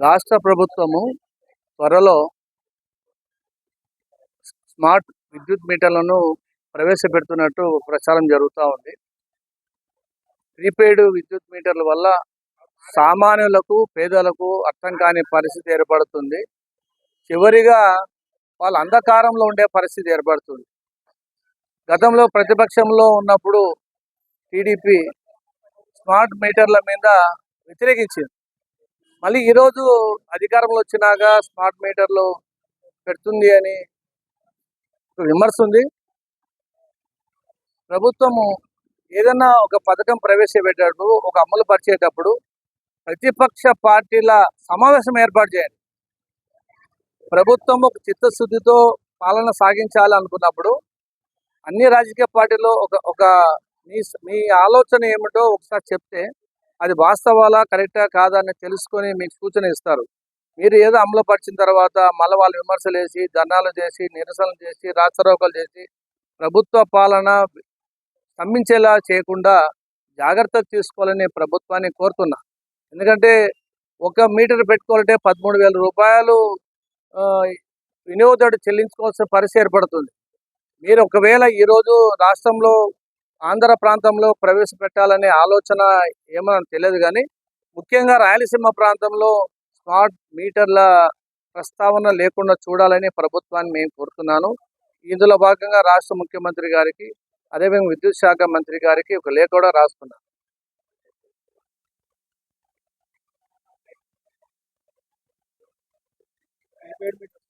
రాష్ట్ర ప్రభుత్వము త్వరలో స్మార్ట్ విద్యుత్ మీటర్లను ప్రవేశపెడుతున్నట్టు ప్రచారం జరుగుతూ ఉంది. ప్రీపెయిడ్ విద్యుత్ మీటర్ల వల్ల సామాన్యులకు పేదలకు అర్థం కాని పరిస్థితి ఏర్పడుతుంది. చివరిగా వాళ్ళ అంధకారంలో ఉండే పరిస్థితి ఏర్పడుతుంది. గతంలో ప్రతిపక్షంలో ఉన్నప్పుడు టీడీపీ స్మార్ట్ మీటర్ల మీద వ్యతిరేకించింది. మళ్ళీ ఈరోజు అధికారంలో వచ్చినాక స్మార్ట్ మీటర్లు పెడుతుంది అని విమర్శ ఉంది. ప్రభుత్వము ఏదైనా ఒక పథకం ప్రవేశపెట్టేటప్పుడు ఒక అమలు పరిచేటప్పుడు ప్రతిపక్ష పార్టీల సమావేశం ఏర్పాటు చేయండి. ప్రభుత్వం ఒక చిత్తశుద్ధితో పాలన సాగించాలి అనుకున్నప్పుడు అన్ని రాజకీయ పార్టీలు ఒక ఒక మీ మీ ఆలోచన ఏమిటో ఒకసారి చెప్తే అది వాస్తవాలా కరెక్టా కాదా అని తెలుసుకొని మీకు సూచన ఇస్తారు. మీరు ఏదో అమలుపరిచిన తర్వాత మళ్ళీ వాళ్ళు విమర్శలు చేసి ధర్నాలు చేసి నిరసనలు చేసి రాస్తారోకలు చేసి ప్రభుత్వ పాలన స్తంభించేలా చేయకుండా జాగ్రత్తలు తీసుకోవాలని ప్రభుత్వాన్ని కోరుతున్నా. ఎందుకంటే ఒక మీటర్ పెట్టుకోవాలంటే పదమూడు వేల రూపాయలు వినియోగదారుడు చెల్లించుకోవాల్సిన పరిస్థితి ఏర్పడుతుంది. మీరు ఒకవేళ ఈరోజు రాష్ట్రంలో ఆంధ్ర ప్రాంతంలో ప్రవేశపెట్టాలనే ఆలోచన ఏమో నాకు తెలియదు కానీ ముఖ్యంగా రాయలసీమ ప్రాంతంలో స్మార్ట్ మీటర్ల ప్రస్తావన లేకుండా చూడాలని ప్రభుత్వాన్ని మేము కోరుతున్నాను. ఇందులో భాగంగా రాష్ట్ర ముఖ్యమంత్రి గారికి అదేవిధంగా విద్యుత్ శాఖ మంత్రి గారికి ఒక లేఖ కూడా రాస్తున్నాను ప్రీపెయిడ్ మీటర్